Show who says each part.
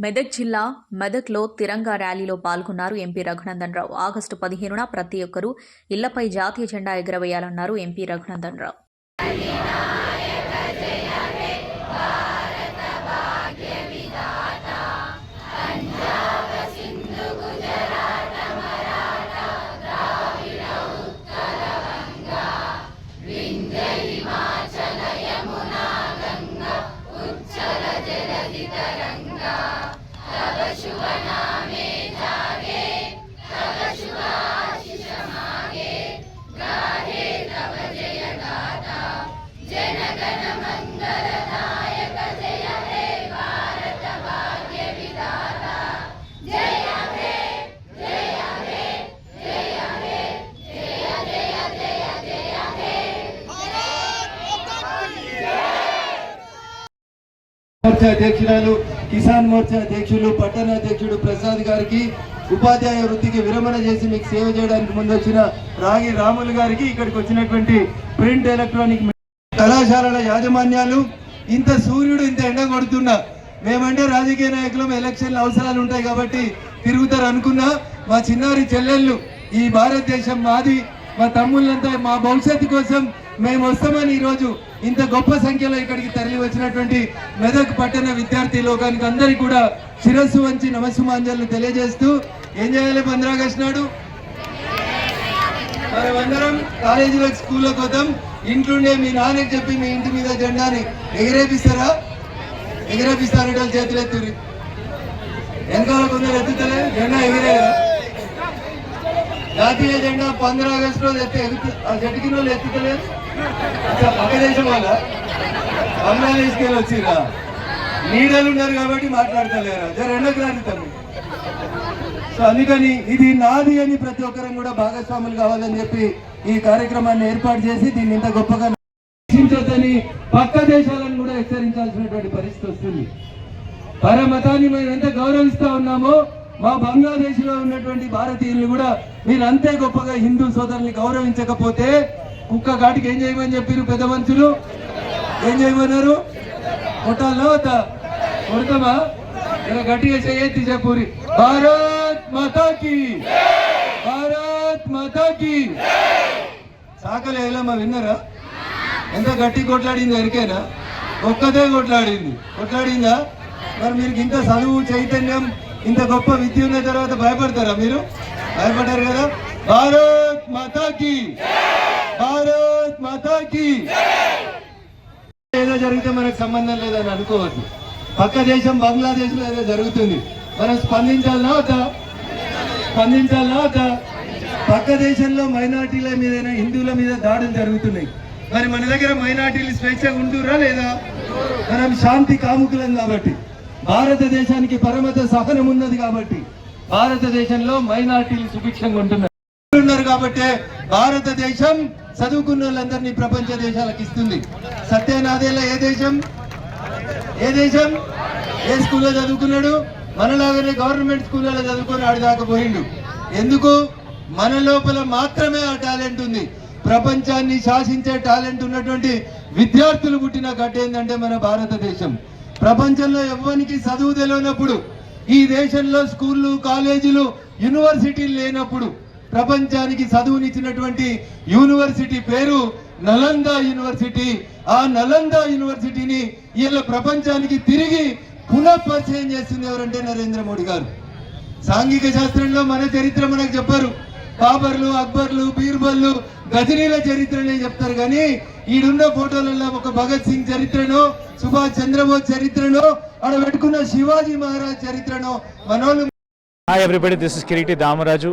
Speaker 1: మెదక్ జిల్లా మెదక్లో తిరంగా ర్యాలీలో పాల్గొన్నారు ఎంపీ రఘునందన్ రావు ఆగస్టు పదిహేనున ప్రతి ఒక్కరూ ఇళ్ళపై జాతీయ జెండా ఎగురవేయాలన్నారు ఎంపీ రఘునందన్ రావు
Speaker 2: మోర్చా అధ్యక్షురాలు కిసాన్ మోర్చా అధ్యక్షులు పట్టణ అధ్యక్షుడు ప్రసాద్ గారికి ఉపాధ్యాయ వృత్తికి విరమణ చేసి మీకు సేవ చేయడానికి ముందు వచ్చిన రాగి రాములు గారికి ఇక్కడికి వచ్చినటువంటి ప్రింట్ ఎలక్ట్రానిక్ కళాశాలల యాజమాన్యాలు ఇంత సూర్యుడు ఇంత ఎండ కొడుతున్నా. మేమంటే రాజకీయ నాయకులు ఎలక్షన్ల అవసరాలు ఉంటాయి కాబట్టి తిరుగుతారు అనుకున్నా మా చిన్నారి చెల్లెళ్ళు ఈ భారతదేశం మాది మా తమ్ముళ్ళంతా మా భవిష్యత్తు కోసం మేము వస్తామని ఈరోజు ఇంత గొప్ప సంఖ్యలో ఇక్కడికి తరలి వచ్చినటువంటి మెదక్ పట్టణ విద్యార్థి లోకానికి అందరికీ కూడా శిరస్సు వంచి నమస్సుమాంజలు తెలియజేస్తూ ఏం చేయాలి పంద్రాగస్ట్ నాడు? మనమందరం అందరం కాలేజీలో స్కూల్లోకి ఇంట్లోనే మీ నాన్నకి చెప్పి మీ ఇంటి మీద జెండాని ఎగిరేపిస్తారా? ఎగిరేపిస్తారంటే వాళ్ళు చేతులు ఎత్తురి వెనకాల కొందరు ఎత్తుతలే జెండా ఎగిరేరా? జాతీయ జెండా పంద్ర ఆగస్టు ఎత్తి ఎగుతు ఆ జట్టుకి వాళ్ళు ఎత్తుతలేదు అసలు పక్క దేశం వాళ్ళ. బంగ్లాదేశ్కి వెళ్ళి వచ్చిరా నీడలు ఉన్నారు కాబట్టి మాట్లాడతలేరా? జర ఎండకు తమ్మి. సో అందుకని ఇది నాది అని ప్రతి ఒక్కరం కూడా భాగస్వాములు కావాలని చెప్పి ఈ కార్యక్రమాన్ని ఏర్పాటు చేసి దీన్ని ఇంత గొప్పగా రక్షించొద్దని పక్క దేశాలను కూడా హెచ్చరించాల్సినటువంటి పరిస్థితి వస్తుంది. పరమతాన్ని మేము ఎంత గౌరవిస్తా ఉన్నామో మా బంగ్లాదేశ్లో ఉన్నటువంటి భారతీయులు కూడా మీరు అంతే గొప్పగా హిందూ సోదరుల్ని గౌరవించకపోతే కుక్క కాటికి ఏం చేయమని చెప్పారు పెద్ద మనుషులు? ఏం చేయమన్నారు? కొట్టాలో కొడతామా? ఇలా గట్టిగా చేయెత్తి చెప్పురి భారత్ మాతాకి! భారత్ మాతాకి! సాకలు మా విన్నారా? ఎంత గట్టి కొట్లాడింది ఎరికేనా? ఒక్కదే కొట్లాడింది. కొట్లాడిందా? మరి మీరు ఇంత చదువు చైతన్యం ఇంత గొప్ప విద్య ఉన్న తర్వాత భయపడతారా మీరు? భయపడ్డారు కదా? భారత్ మాతాకి! భారత్ మాతాకి ఏదో జరిగితే మనకు సంబంధం లేదని అనుకోవద్దు. పక్క దేశం బంగ్లాదేశ్లో ఏదో జరుగుతుంది. మనం స్పందించాలనా వద్దా. స్పందించాలనా వద్దా. పక్క దేశంలో మైనార్టీల మీద హిందువుల మీద దాడులు జరుగుతున్నాయి. మరి మన దగ్గర మైనార్టీలు స్వేచ్ఛగా ఉంటురా లేదా? మనం శాంతి కాముకులం కాబట్టి. భారతదేశానికి పరమత సహనం ఉన్నది కాబట్టి. భారతదేశంలో మైనార్టీలు సుభిక్షంగా ఉంటున్నారు. ఉన్నారు కాబట్టి భారతదేశం చదువుకున్న వాళ్ళందరినీ ప్రపంచ దేశాలకు ఇస్తుంది. సత్యనాదేలా ఏ దేశం? ఏ దేశం? ఏ స్కూల్లో చదువుకున్నాడు? మనలాగానే గవర్నమెంట్ స్కూళ్ళలో చదువుకొని ఆడిదాకా పోయిండు. ఎందుకు? మన లోపల మాత్రమే ఆ టాలెంట్ ఉంది. ప్రపంచాన్ని శాసించే టాలెంట్ ఉన్నటువంటి విద్యార్థులు పుట్టిన గడ్డ ఏంటంటే మన భారతదేశం. ప్రపంచంలో ఎవ్వరికి చదువు తెలియనప్పుడు ఈ దేశంలో స్కూళ్ళు కాలేజీలు యూనివర్సిటీలు లేనప్పుడు ప్రపంచానికి చదువునిచ్చినటువంటి యూనివర్సిటీ పేరు నలంద యూనివర్సిటీ. ఆ నలంద యూనివర్సిటీని వీళ్ళ ప్రపంచానికి తిరిగి పునఃపరిచయం చేస్తుంది ఎవరంటే నరేంద్ర మోడీ గారు. సాంఘిక శాస్త్రంలో మన చరిత్ర మనకు చెప్పారు. బాబర్లు అక్బర్లు బీర్బల్లు గజనీల చరిత్రనే చెప్తారు కానీ ఈడున్న ఫోటోలలో ఒక భగత్ సింగ్ చరిత్రను సుభాష్ చంద్రబోస్ చరిత్రను ఆడ పెట్టుకున్న శివాజీ మహారాజ్ చరిత్రను మనోళ్ళు
Speaker 3: hi everybody this is Kireeti Damaraju